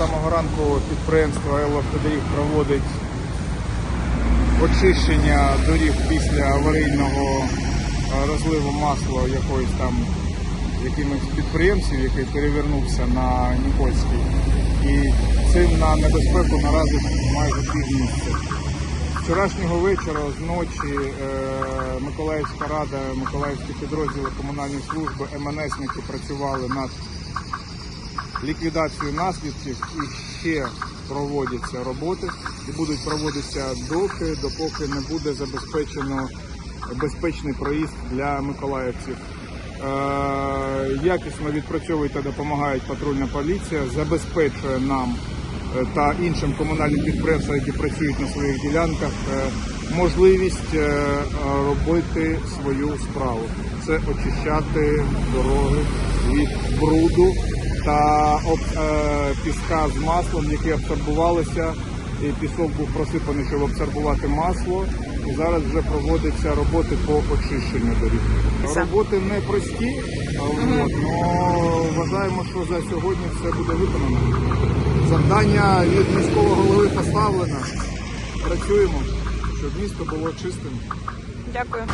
самого ранку підприємство «Елавтодоріг» проводить очищення доріг після аварійного е, розливу масла якоїсь там якимось підприємців, який перевернувся на Нікольський. І цим на небезпеку наразить майже півмісяця. Вчорашнього вечора, з ночі, е, Миколаївська рада, Миколаївські підрозділи комунальної служби, МНСники працювали над ліквідацією наслідків і ще проводяться роботи і будуть проводитися доки, допоки не буде забезпечено безпечний проїзд для миколаївців. Е, Якісно відпрацьовує та допомагають патрульна поліція, забезпечує нам е, та іншим комунальним підприємствам, які працюють на своїх ділянках, е, можливість робити свою справу. Це очищати дороги від бруду та е, піска з маслом, які абсорбувалися. І пісок був просипаний, щоб абсорбувати масло. І зараз вже проводяться роботи по очищенню доріг. Роботи не прості, але вважаємо, що за сьогодні все буде виконано. Завдання від міського голови поставлено. Працюємо, щоб місто було чистим. Дякую.